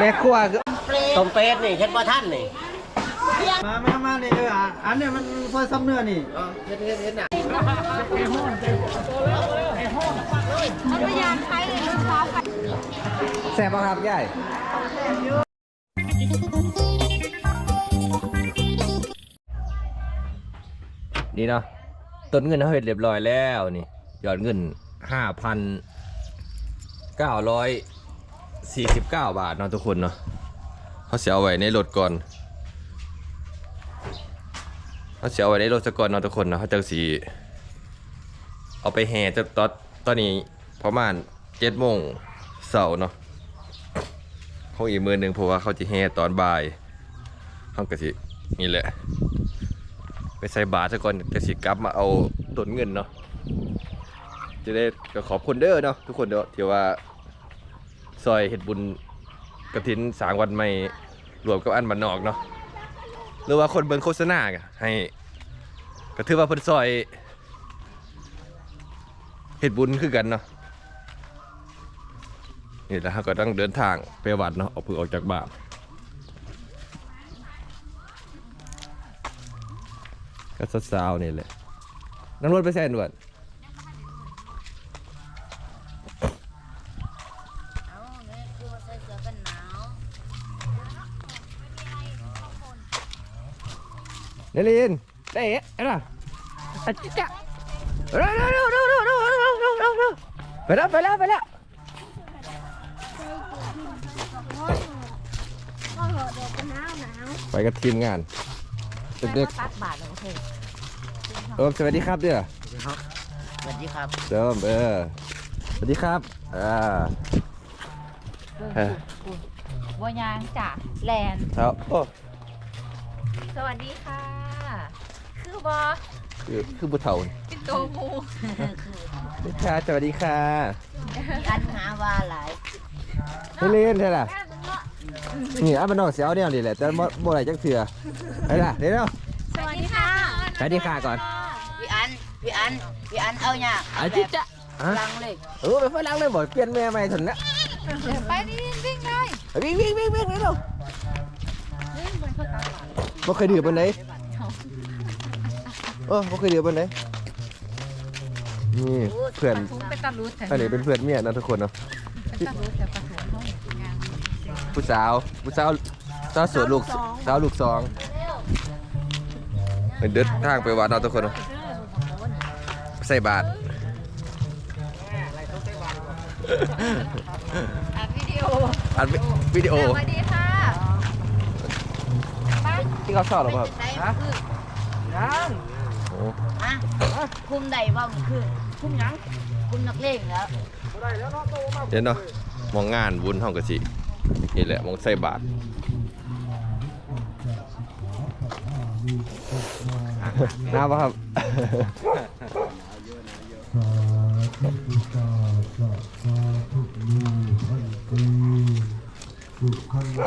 อ้แม่ครัวคือต้มเป็ดนี่เฮ็ดบ่ท่านนี่มามามานี่เอออะอันเนี้ยมันซอยซ้ำเนื้อนี่เฮ็ดเฮ็ดเฮ็ดน่ะมันพยายามใช้เลยลูกค้าค่ะแซ่บป่ะครับยายนี่เนาะต้นเงินเขาเห็ดเรียบร้อยแล้วนี่ยอดเงินห้าพันเก้าร้อย สี่สิบเก้าบาทเนาะทุกคนเนาะเขาเสียเอาไว้ในรถก่อนเขาเสียเอาไว้ในรถซะก่อนเนาะทุกคนเนาะเขาจะสีเอาไปแห่จะตอนตอนนี้ประมาณเจ็ดโมงเสาร์เนาะคงอีกมือหนึ่งเพราะว่าเขาจะแห่ตอนบ่ายเขาก็สินี่แหละ ไปใส่บาตรซะก่อนจะสิกลับมาเอาต้นเงินเนาะจะได้ก็ขอบคุณเด้อเนาะทุกคนเด้อที่ว่า ซอยเฮ็ดบุญกระถินสางวันใหม่รวมกับอันบันนอกเนาะหรือว่าคนเบิ่งโฆษณาก็ให้ก็ถือว่าเพิ่นซอยเฮ็ดบุญคือกันเนาะนี่แหละเราก็ต้องเดินทางไปวัดเนาะออกเพิ่งออกจากบ้านก็สาวๆนี่แหละนั่งรถไปแซนด่วน เอาเนี่ยคือมาใส่เสื้อกันหนาว เนลินได้เอ๊ะไอ้น่ะอะจิ๊กจ๊ะเร็วเร็วเร็วเร็วเร็วเร็วเร็วเร็วเร็วเร็วไปแล้วไปแล้วไปแล้วก็เหอะเดี๋ยวจะหนาวหนาวไปกับทีมงานเด็กตัดบาทเลยโอเคๆเออสวัสดีครับเด้อสวัสดีครับเดิมเออสวัสดีครับอ่าเออบัวยางจากแลนด์ครับโอ้ สวัสดีค่ะ คือบอคือคือบุเฒ่าเป็นโตมูสวัสดีค่ะสวัสดีค่ะอันหาว่าหลายเนลินใช่ล่ะนี่อันมันนอกเสียวเนี่ยนี่แหละแต่บ่บ่ไหลจักเถื่อไปล่ะเดี๋ยวสวัสดีค่ะสวัสดีค่ะก่อนพี่อันพี่อันพี่อันเอาเนี่ยอาจิ๊กจ๊ะฮะลังเลยเออไปฝรั่งเลยบ่เปลี่ยนแม่ใหม่ถนนะไปนี่วิ่งเลยวิ่งวิ่งวิ่งวิ่งเร็ววิ่งบนเขาตาบาด บ่เคยดื่มปานใดเออบ่เคยดื่มปานใดนี่เพื่อนถุงเป็นตะลุดแต่อันนี้เป็นเพื่อนเมียนะทุกคนเนาะเป็นตะลุดแต่ประสงค์ห้องงานผู้สาวผู้สาวสาวสวยลูกสาวลูกสองเดินทางไปวัดเนาะทุกคนเนาะใส่บาตรอัดวิดีโออัดวิดีโอสวัสดีค่ะบ้าน ที่เขาชอบหรอครับได้มันคือโอ้ฮะคุมได้ว่ามันคือคุมหยังคุมนักเลงแล้วเดี๋ยวเนาะมองงานบุญห้องกะสินี่แหละมองใส่บาตรน้าป่ะครับ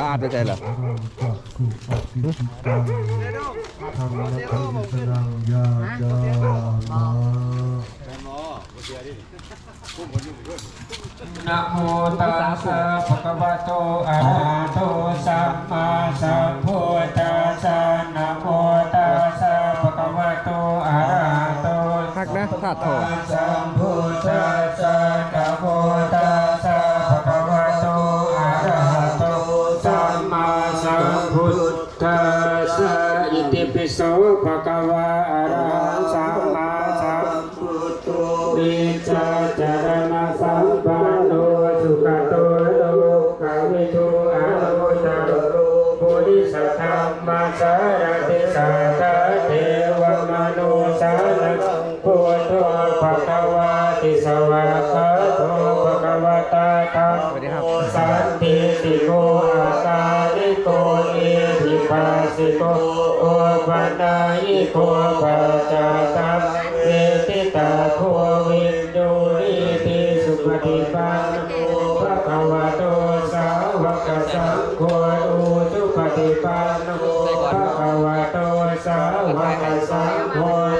อาดไปใจเหรอนะโมตัสสะภะคะวะโตอะระหะโตสัมมาสัมพุทธัสสะนะโมตัสสะภะคะวะโตอะระหะโตหักนะถาดทองสัมพุทธัสสะ พุทธัสสะอิติปิโสภะคะวา ยิโกปัจจตังเอติตาโควินโดริติสุปฏิปันโนภะคะวะโตสาวกสังโฆอุตุปฏิปันโนภะคะวะโตสาวกสังโฆ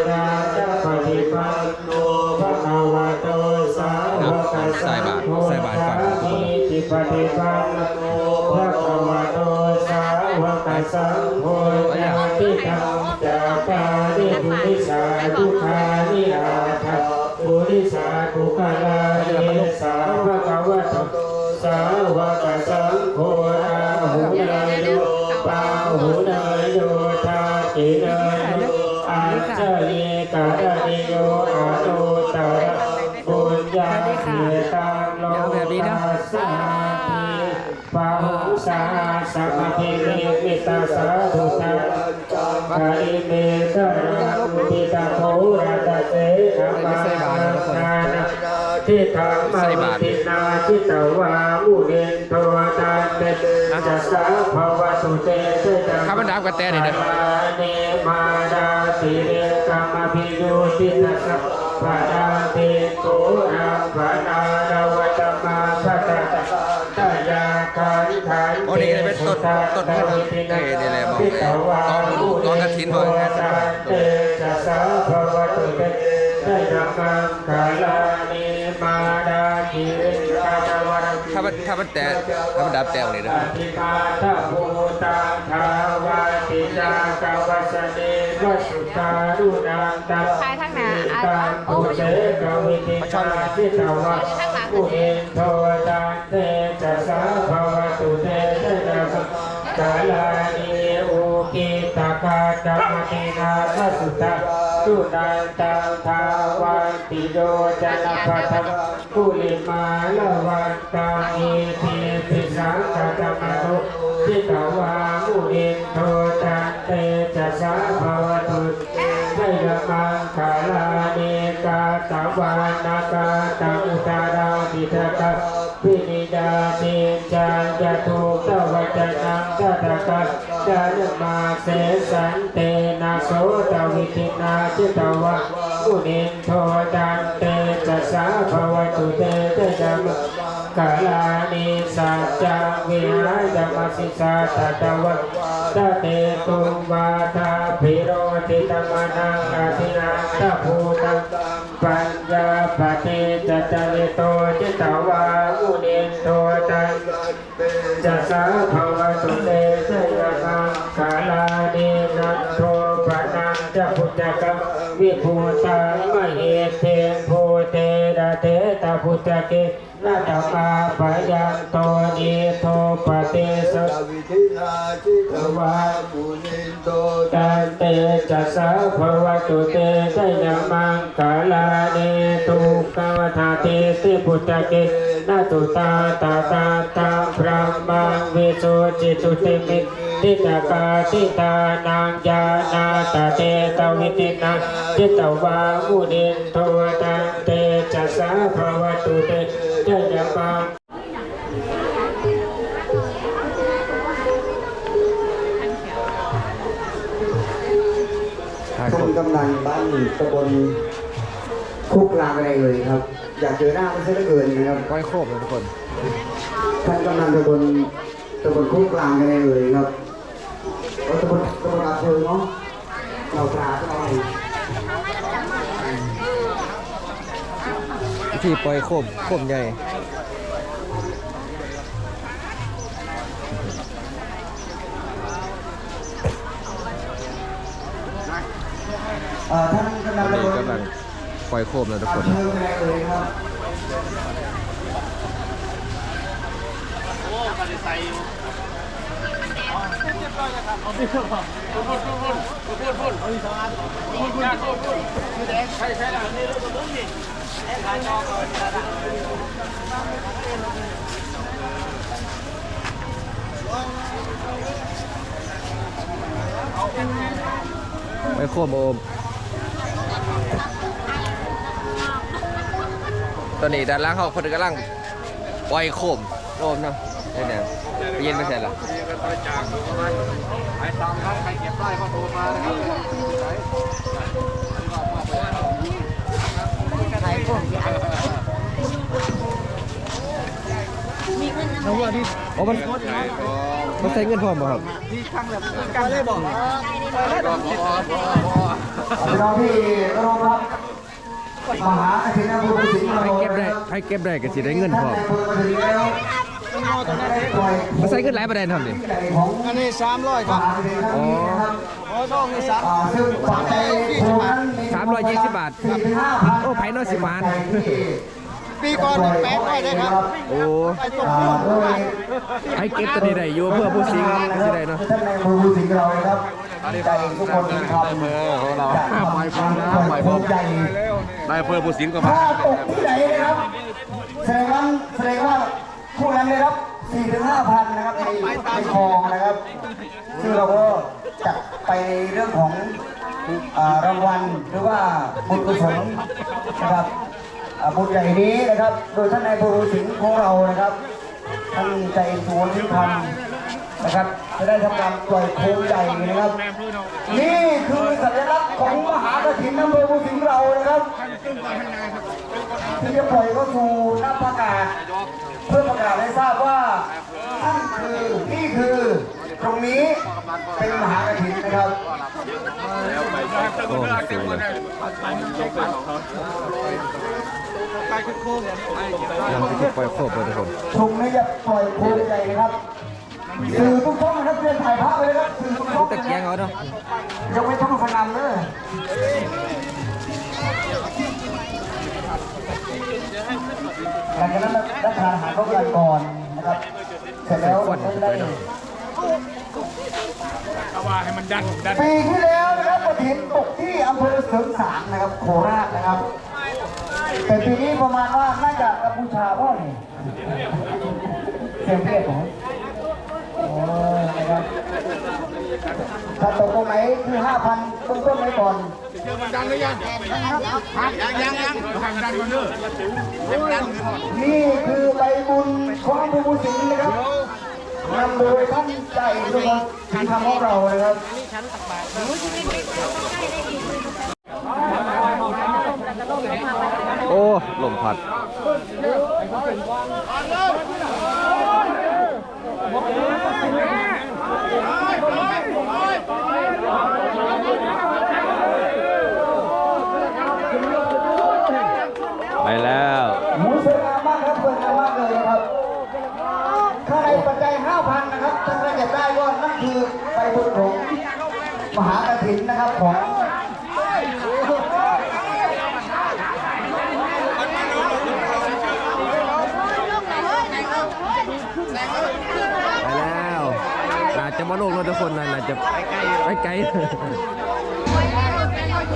นาจะปฏิปันโนภะคะวะโตสาวกสังโฆใส่บาทีติปฏิปันโนภะคะวะโตสาวกสังโฆญาติธรรม ปาริปุริสาทุกขานิอาทัตปุริสาทุกาลาเนสาวะกวะโตสาวะกสังโฆอาหุนายโยปาหุนายโยทาตินายโยอาจาริกาดนิโยอาโนตระบุญญาเสีตาโลกาสาธิปะหุสาสัมภิเมมิตาสาธุตา ปะริเมตระอุปิตาโพรัตเสนามานานทิฏฐามาทินาทิตวามุเรนโทตาเตจัสสะภวตุเตเตจังข้ามันดับกระแตนี่นะเนมาดาติเรกามพิโยตินัสสะปะดาติโกรังปะนา อ้นก็เป็นต้นต้นบุญเอ้ยนี่แหละบอกเลยกองบุญกองกฐินบอกงานสบายเตจัสสะภวตุเตได้ดังมังกาลานิมาดาติเรกาดาวรถ้ามันถ้ามันแตกถ้ามันดับแตกนี่นะปฏิมาทะภูตังทาวาติจากวัสเนวสุตารุนังตัสทายทางหน้าอะตังโอ้ยเสกวิติตาจิตวะปุเอนโทตันเตจัสสะภวตุเตเตนะกา ลานิโอุกิตากาจัมตินาสสุตาตุนันตังทาวันติโยจนะปัตตกุลิมาลวันตังเอทิปิสังขตมะนุจิตวามุนินโทตันเตจัสสะภวตุให้ละมังคาลาเนกาตวานาคาตังอุตาราปิทกะพินิดาเนจังยะทุ นังกัตกะจานมาเสสันเตนะโสตวิตินาจิตวะมุนินโทตันเตจัสสะภวตุเตเตจัมกาลานิสัจจวิหารมสิสาตตวะตเตตุมวาทาภิโรติตมนังอาทินังตภูตังปัญญาปฏิจจริโตจิตวามุนินโทตังจัสสะภ งวิภูตังมเหเทโพเตระเตตาพุทธเกนาตมาปะยันโตนิโทปฏิสสวิธินาจิตวาปุณิโตตันเตจัสสะภวตุเตสยมังกาลาเนตุกวทาเตติพุทธเกนาตุตาตาตาตาพระมังวิโสจิตุติมิ ติตากาติตานังญาณาตาเตตวิตินาจิตวามุนินโทตันเตจัสสะภวตุเตสยมังถ้าท่านกำนันบ้านตำบลคุกลางอะไรเอ่ยครับ อยากเจอหน้าไม่ใช่เหลือเกินนะครับก้อยโคบเลยทุกคนท่านกำนันตำบลตำบลคุกลางอะไรเอ่ยครับ เอาตำบลตำบลอาเภอเนาะเราปลาก็เอาที่ปล่อยโคบโคบใหญ่ท่านกำนันตอนนี้กำลังปล่อยโคบแล้วทุกอาคนเภออะไร เอ่ค่อยโคบโอม ตอนนี้ด้านล่างเขาคนกำลังปล่อยโคมโอมเนาะเดี๋ย วเนี่ยไปเย็นไปเสร็จละขายของที่อันมีเงินนำไหนโอ้มันมันใช้เงินพร้อมป่ะครับเราที่รองรับมหาอาทิตย์บุรุษสิงห์ให้เก็บได้ให้เก็บได้ก็สิได้เงินพร้อม มาถึงแล้วปล่อยมาใส่ขึ้นหลายประเด็นทำดิใหญ่ของอันนี้สามร้อยครับมหาวิทยาลัยครั้งนี้นะครับโอ้ช่องนี้สามอ่าซึ่งปัจจัยโครงนั้นมีสามร้อยยี่สิบบาทสี่ถึงห้าพันโอ้ไผ่น้อยสิบบาทปีก่อนแปดร้อยเลยครับ โอ้ไปตกอ่าพ่วงโดยให้เก็บตัวนี้ได้อยู่เพื่อผู้สิงสิได้เนาะท่านในมือผู้สิงเรานะครับใจทุกคนทำของเราห้าหมายความนะหมายความใจได้เพื่อผู้สิงก็มาถ้าตกที่ไหนนะครับแสดงว่าแสดงว่า ผู้นั้นได้รับ4ถึง5,000นะครับในในคลองนะครับซึ่งเราก็จัดไปเรื่องของอ่ารางวัลหรือว่าบุญกุศลนะครับอ่าบุญใหญ่นี้นะครับ โดยท่านนายบุรุสิงห์ของเรานะครับท่านใจสวนที่ทำนะครับจะได้ทำการปล่อยโคมใหญ่นะครับ นี่คือสัญลักษณ์ของมหากฐินอำเภอภูสิงห์เรานะครับที่จะปล่อยเข้าสู่หน้าประกาศ เพื่อประกาศให้ทราบว่านั่นคือนี่คือตรงนี้เป็นมหากฐินนะครับโอ้สวยเลยยังไม่ได้ปล่อยโคบเลยทุกคนตรงนี้จะปล่อยโคมใหญ่นะครับสื่อทุกช่องนะครับเรียนถ่ายภาพไปเลยครับสื่อทุกช่องตะเกียงเอาเนาะยกเว้นช่องพนันเลย ลังจากนั้นรัฐทานอาหารครบกันก่อนนะครับ เสร็จแล้วได้ปีที่แล้วนะครับกระถินตกที่อำเภอเสริงสางนะครับ โคราชนะครับ แต่ปีนี้ประมาณว่าน่าจะกัมพูชาพ่อนี่เสียงเพศผมโอ้ยนะครับถ้าตกตรงไหนคือห้าพัน ต้นต้นไว้ก่อนนี่คือใบบุญของอำเภอภูสิงห์นะครับนำโดยท่านใจทุกคนที่ทำของเรานะครับโอ้ลมพัดไปแล้ว หมูสวยงามมากครับสวยงามมากเลยนะครับข้างในปัจจัย5,000นะครับถ้าใครอยากได้ก็นั่นคือใบบุญของ มหากฐินนะครับของไปแล้วน่าจะมาลงแล้วทุกคนนะน่าจะไปไกล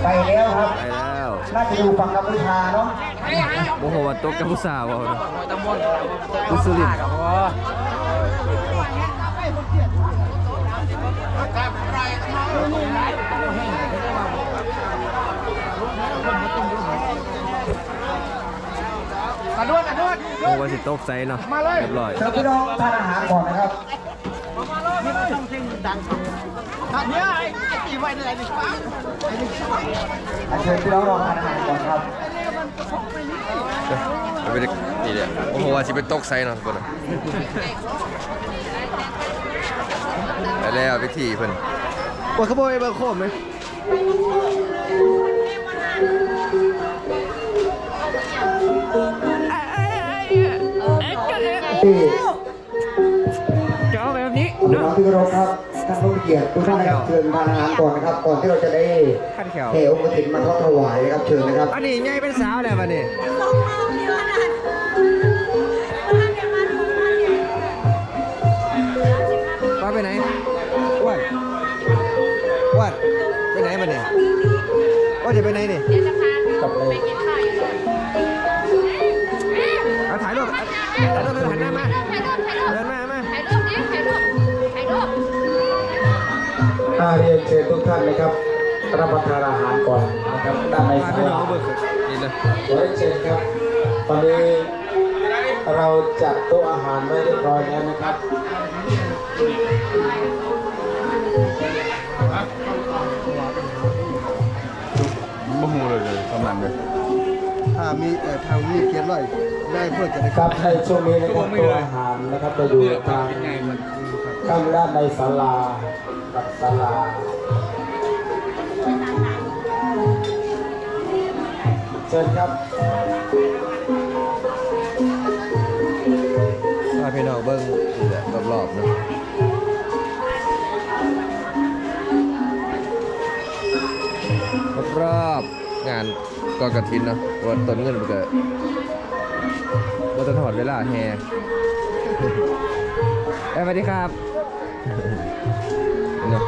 ไปแล้วครับไปแล้วน่าจะอยู่ฝั่งกัมพูชาเนาะโอ้โหว่าตกกัมพูชาวะนะอุสุริน ทร์โอ้ว่าสิตกใจเนาะเรียบร้อยเชิญพี่น้องทานอาหารก่อนนะครับท่านเนี้ยไอ้กี่ไว้ไหนนี่ป้าอันเชิญพี่น้องรอทานอาหารก่อนครับไปได้นี่แหละโอ้โหว่าสิเป็นตกไซเนาะทุกคนน่ะไปแล้วพิธีเพิ่น ว่าขบอกให้เบิ่งโคมไหมที่จะเอาแบบนี้คุณน้องที่เคารพครับท่านผู้มีเกียรติทุกท่านนะครับเชิญทานอาหารก่อนนะครับ ก่อนที่เราจะได้ขั้นแขวเทองค์กฐินมาทอดถวายนะครับเชิญนะครับ อันนี้ไงเป็นสาวแล้วบัดนี้ อาเรียนเชิญทุกท่านนะครับรับประทานอาหารก่อนนะครับด้านในพาศาพี่น้อลางเบิกนี่เลยขอเรียนเชิญครับตอนนี้เราจัดโต๊ะอาหารไว้เรียบร้อยแล้วนะครับบ่ฮู้เลยเลยกำลังเลยถ้ามีเอ่อทางมีเขียนไว้ได้เพื่อจะได้ครับในช่วงนี้นะครับตัวอาหารนะครับจะอยู่ทางข้างด้านในศาลาับสลาเชิญครับพาพี่น้องเบิ้งนี่แหละรอบๆนะรอบงานกอกระทินเนาะวันต้นเงินมัเกิดวันจะถอดเวลาแฮสวัสดีครับ นาะ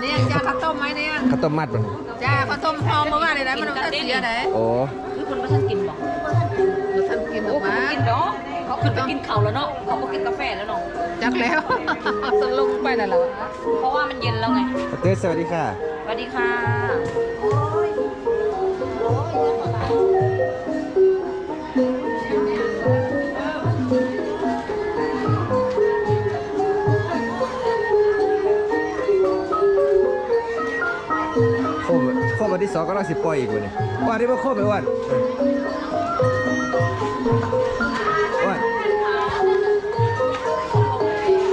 เนี่ยจ้าข้าวต้มไหมเนี่ยข้าวต้มมัดมันจ้าข้าวต้มพร้อมเมื่อวานเลยนะมันต้องเสียไหนโอ้มีคนมาท่านกินบอกมาท่านกินออกมากินเนาะเขาขึ้นไปกินข้าวแล้วเนาะเขาบอกกินกาแฟแล้วเนาะจักแล้วสลงไปแล้วเหรอเพราะว่ามันเย็นแล้วไงเต้สวัสดีค่ะสวัสดีค่ะ วันที่สองก็ลังสิปล่อยอีกวันนี้วันนี้มาโคมไปวันวัน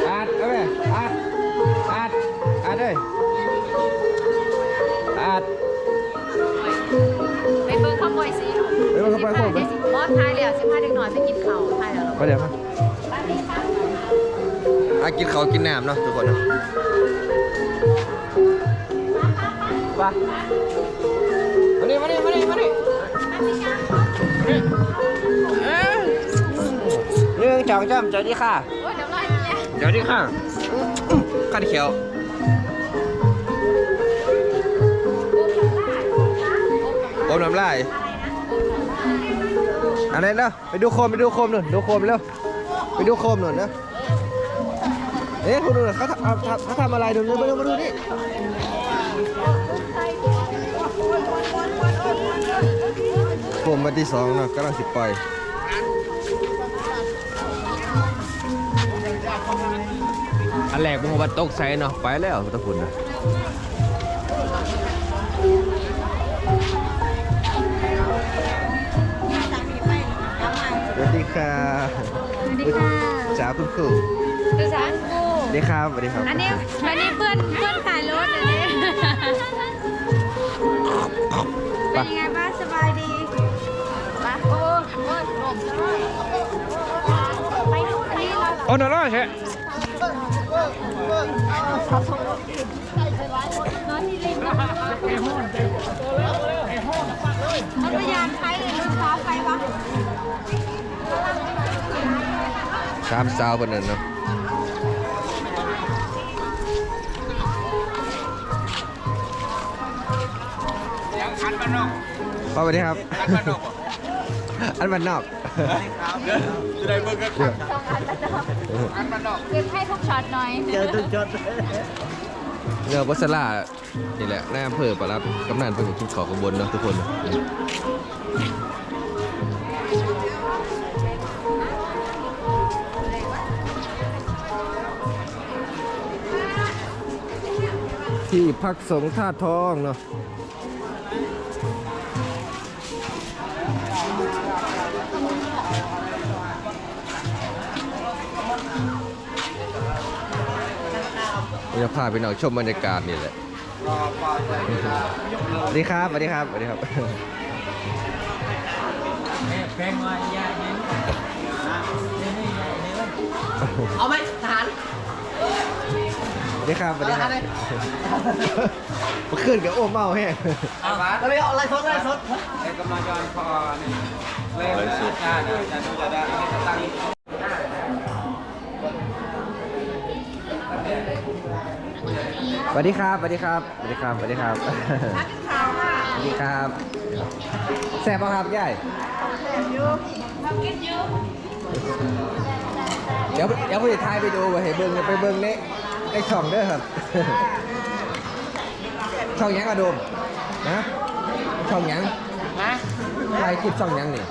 อาดเอาไปอาดอาดอาดเลยอาดไปเบิ่งข้าวบอยสิไปเบิ่งข้าวบอยโคมไหมบอสทายแล้วสิพาเด็กหน่อยไปกินข้าวทายแล้วเหรอมาเดี๋ยวมาอากินเขาวกินน้ำเนาะทุกคนเนาะไปมานี่มานี่มานี่มานี่เรื่องจองจำเจอดีค่ะโอ้ยเดี๋ยวไล่เนี่ยเดี๋ยวดีค่ะขันเขียวโอมน้ำลายอะไรเนาะไปดูโคมไปดูโคมหน่อยดูโคมเร็วไปดูโคมหน่อยนะเอ๊ะคุณดูหน่อยเขาทำเอาทำเขาทำอะไรดูนี่มาดูมาดูนี่ มมาที่สองเนาะกำลังสิปล่อยอันแรกผมว่าตกใส่เนาะไปแล้วตะคุณนะสวัสดีค่ะสวัสดีค่ะจ้าคุณครูดูสารกูสวัสดีครับสวัสดีครับ อันนี้อันนี้เพื่อนเพื่อนขายรถอันนี้เป็นยังไงบ้างสบายดีปะ โอ้โหหลบเลยไปนู่นอันนี้เราโอ้นอร่อยใช่นอนที่ริมมันพยายามใช้ เลยมันเช้าไปปะสามสาวคนนั้นเนาะสวัสดีครับอันบ้านนอกเก็บให้ทุกช็อตหน่อยเจอทุกจดเรือวัสลานี่แหละนายอำเภอปะรับกำนันเป็นกินขอขบวนเนาะทุกคนที่พักสงฆ์ท่าทองเนาะ เราจะพาไปหน่อยชมบรรยากาศนี่แหละสวัสดีครับสวัสดีครับสวัสดีครับเอาไหมทหารสวัสดีครับสวัสดีครับเมื่อคืนกับโอ้เมาแฮะเราไม่เอาอะไรสดอะไรสดส วัสดีครับสวัสดีครับสวัสดีครับสวัสดีครับสวัสดีครับแซ่บป่ะครับยายเดี๋ยวเดี๋ยวผมจะทายไปดูไปเห็นเบิ้งไปเบิ้งในในช่องเด้อครับช่องหยังอะโดมนะช่องหยังนะใครคลิปช่องหยังนี่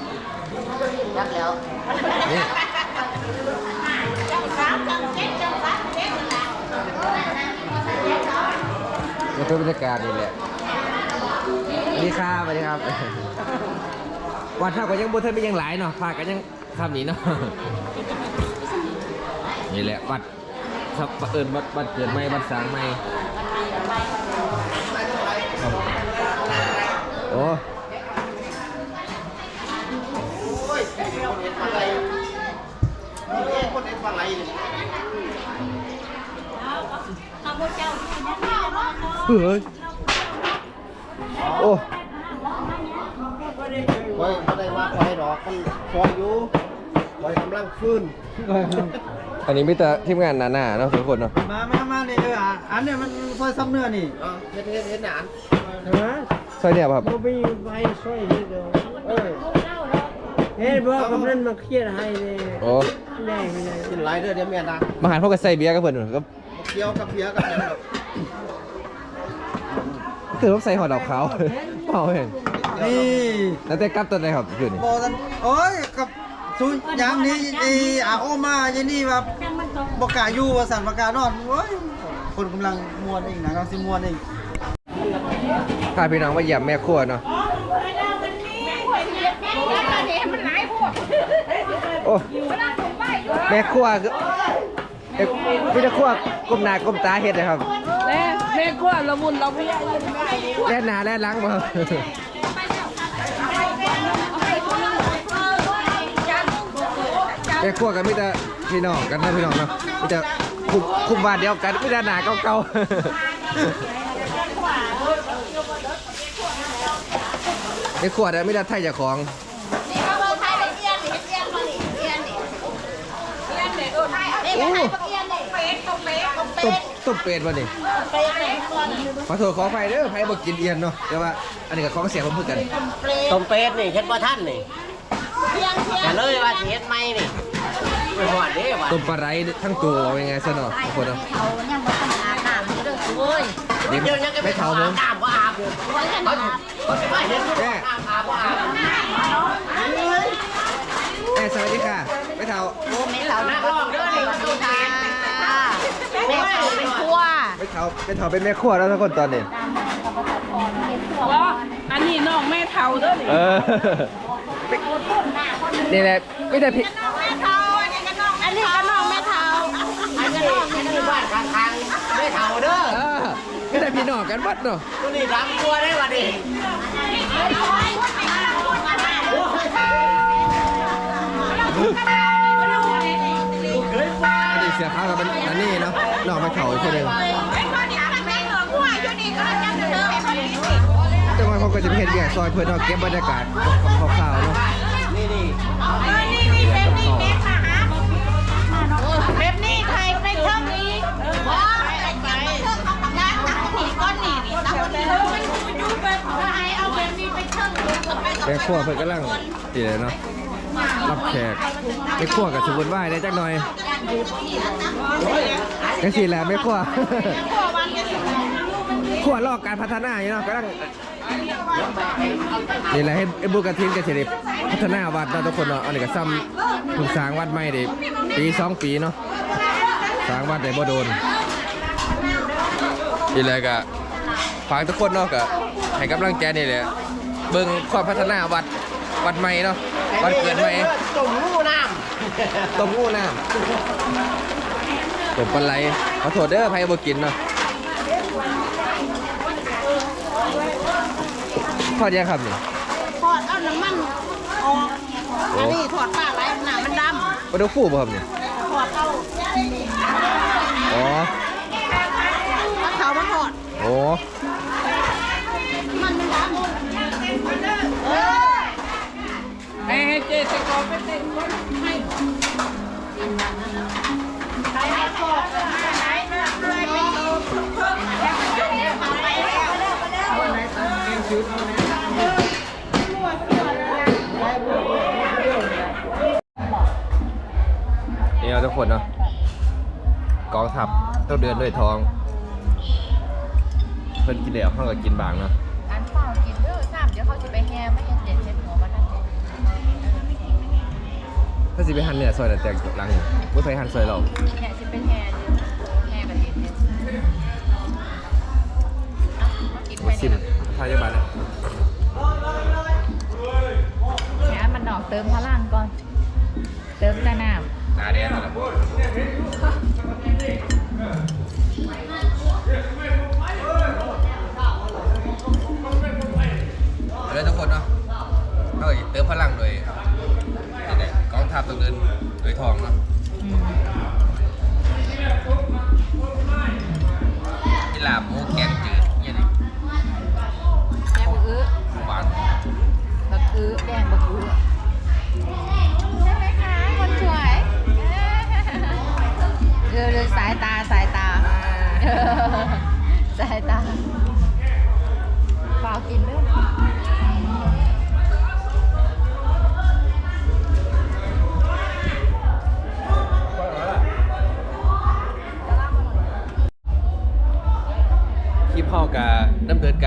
ยักแล้วนี่ เป็นบรรยากาศนี่แหละสวัสดีครับสวัสดีครับวันเท่ากันยังบุญท่านไม่ยังหลายเนาะพากันยังทำนี้เนาะนี่แหละวัดครับเอิญวัดวัดเกิดใหม่วัดสร้างใหม่ครับโอ้คนเอ็นฟังไร เฮ้ยโอ้คอยไม่ได้ว่าคอยดอกมันคอยอยู่คอยกำลังฟื้นอันนี้มีแต่ทีมงานหนาๆเนาะทุกคนเนาะมามามาเนี่ยเอออะอันเนี้ยมันซอยซ้ำเนื้อนี่เฮ็ดเฮ็ดเฮ็ดหนานใช่เนี่ยครับบ่มีไฟช่วยนิดเดียวเออเฮ้ยบอกกำนันมาเครียดให้เลยโอ้แน่ไม่ได้กินหลายเด้อเดี๋ยวแม่นะมาหารพวกกับใส่เบียร์กับเพื่อนเนอะก็เคี้ยวกับเพียกับหยังดอก คือต้องใส่หอดดอกขาวเปล่าเห็นนี่แล้วแต่กลับตัวไหนครับคืนนี้บอกันโอ้ยกับสุยามนี้ไอ้อาโอมาอย่างนี้แบบบกล้าอยู่ว่าสันบกล้านอนโอ้ยคนกำลังมวนเองนะกำลังสิมวนเองพาพี่น้องมาเยี่ยมแม่ครัวเนาะโอ้แม่ครัวคือเอ้ยพี่จะครัวก้มหน้าก้มตาเฮ็ดเลยครับ แม่แม่กลัวละมุนเราไม่อยากยืนแล่นหน้าแล่นหลังบ่ครับแม่ครัวกันมีแต่พี่น้องกันนะพี่น้องเนาะมีแต่คุมคุมบ้านเดียวกันมีแต่หน้าเก่าๆแม่ครัวแต่ไม่ได้ไทยเจ้าของโอ้ต้ม ต้มเป็ดวะนี่ขอโทษขอไฟเด้อไฟบ่กินเอียนเนาะแต่ว่าอันนี้ก็ของเสียผมเพื่อกันต้มเป็ดนี่เฮ็ดบ่ทันนี่แต่เลยว่าสิเฮ็ดใหม่นี่ไปหอดเด้ว่าต้มปลาไหลทั้งตัวเป็นไงซะเนาะทุกคนเนาะเขายังบ่ต้องอาบน้ำเด้อโอ้ยเดี๋ยวเดี๋ยวยังก็ไม่เท่าผมน้ำบ่อาบอยู่เขาเขาสิมาเฮ็ดแม่น้ำอาบบ่อาบ แม่สวัสดีค่ะไม่เท่า ไม่เท่านักร้องเด้อนี่มาดูค่ะแม่เขาเป็นครัว ไม่ เท่าไม่เท่าเป็นแม่ครัวแล้วทุกคนตอนนี้ ว่าอันนี้น้องแม่เฒ่าเด้อนี่เออ นี่แหละไม่ได้ผิดอันนี้ก็น้องแม่เท่าอันนี้อันนี้บ้านข้างๆไม่เท่าเด้อเออไม่ได้พี่น้องกันบัดเนาะตัวนี้ดังกลัวได้ว่าดิอัน นี้เสียข้าวกับเป็นอันนี้เนาะน้องไม่เท่าอีกคนหนึงจังหวะเขาก็จะไปเห็นแย่ซอยเพื่อนเนาะเก็บบรรยากาศคร่าวๆเนาะนี่นี่แบบนี้ใครไปเท่านี้ว้าวไปเท่าเขาทำงานตักผีก้อนหนีนี่ตักคนเดียวมันอยู่แบบใครเอาแบบนี้ไปเท่าแม่ครัวเพิ่นกำลังตีเลยเนาะรับแขกแม่ครัวกับสมุนไพรได้จักหน่อย จังสีแหละแม่ครัวครัวรอกการพัฒนาอยู่เนาะกำลังนี่แหละให้ไอ้บุกระทินกับเฉลิมพัฒนาวัดเนาะทุกคนเนาะอันนี้ก็ซ้ำเพิ่งสร้างวัดใหม่ได้ปีสองปีเนาะสร้างวัดได้บ่โดนนี่แหละก็ฝากทุกคนเนาะก็ให้กำลังใจนี่แหละเบิ่งความพัฒนาวัดวัดใหม่เนาะวัดเกิดใหม่ตุ่มหูน้ ต้มงูน้ำต้มปลาไหลขอโทษเด้อใครบ่กินเนาะทอดยังครับนี่ถอดเอาน้ำมันออกอันนี้ถอดปลาไหลหนามันดปลาดุกฟูบ่ครับนี่ำถอดเอาอ๋อถ้าเขามาถอดโอ้มันมันดำเออ ให้ให้เจสกอร์ไปเต้นก่อนให้นี่เราทุกคนเนาะกองทัพต้องเดินด้วยท้อง เพิ่นกินเดี๋ยวเขาก็กินบางเนาะอันเปล่ากินเด้อสามเดี๋ยวเขาจะไปแห่ไม่ ถ้าสิไปหันเนี่ยซอยแต่แตกหลังบ่ไปหันซอยเราแห่สิเป็นแห่เด้อแห่กันเห็นเนี่ยกินไปบ่ชิมทายาบาลนะเนี่มันดอกเติมพลังก่อน เติมแต่น้หนาแดงนั่นแหละเลยทุกคนเนาะเอ้ยเติมพลังดยนี่ แหละกองทัพต้องเดินโดยทองเนาะำแกงจืดเนี่ยนี่แกงบักอื้อหวานบักอื้อแกงบักอื้อใช่ไหมคะคนสวยเออเลยสายตาสายตาเออสายตา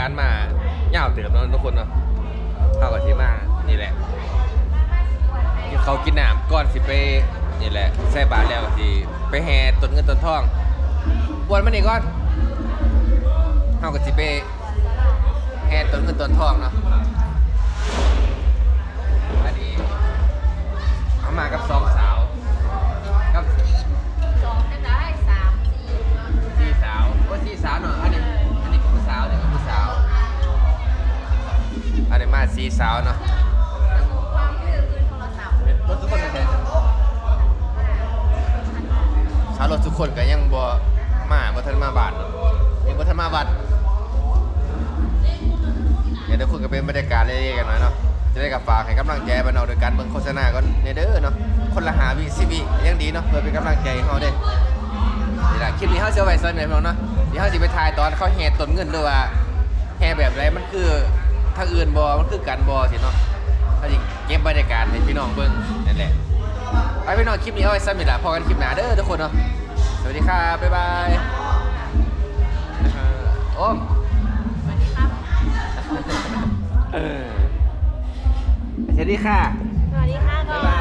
ดำเนินการมาเย่าวเติมเนาะทุกคนเนาะเข้ากับที่มานี่แหละกินเขากินน้ำก่อนสิไปนี่แหละใส่บาตรแล้วสิไปแห่ต้นเงินต้นทองบวนมานี่ก่อนเข้ากับสิไปแห่ต้นเงินต้นทองเนาะอันนี้เอามากับสอ สี่สาวเนาะความยืดคือโทรถทุกคนเป็นไงชาวรถทุกคนก็ยังบ่มาบ่ทันมาบาทเนาะยังบ่ทันมาบัดเดี๋ยวทุกคนก็เป็นบรรยากาศเล็กๆกันหน่อยเนาะจะได้กับฝากให้กำลังใจบ้านเราโดยการเบิ่งโฆษณาก่อนในเด้อเนาะคนละหาวิสิวิยังดีเนาะเพื่อเป็นกำลังใจเฮาเด้นี่แหละคลิปนี้เขาจะไว้ซ้อนไหนพี่น้องเนาะเดี๋ยวเขาจะไปถ่ายตอนเขาแห่ต้นเงินด้วยว่าแห่แบบไรมันคือ ทางอื่นบอมันคือการบอสิเนาะเขาจะเก็บบรรยากาศให้พี่น้องเบิ่งนั่นแหละไปพี่น้องคลิปนี้เอาไว้ซ้ำนี่แหละพอกันคลิปหน้าเด้อทุกคนเนาะสวัสดีครับบ๊ายบายโอ้มสวัสดีครับสวัสดีค่ะสวัสดีค่ะบ๊ายบ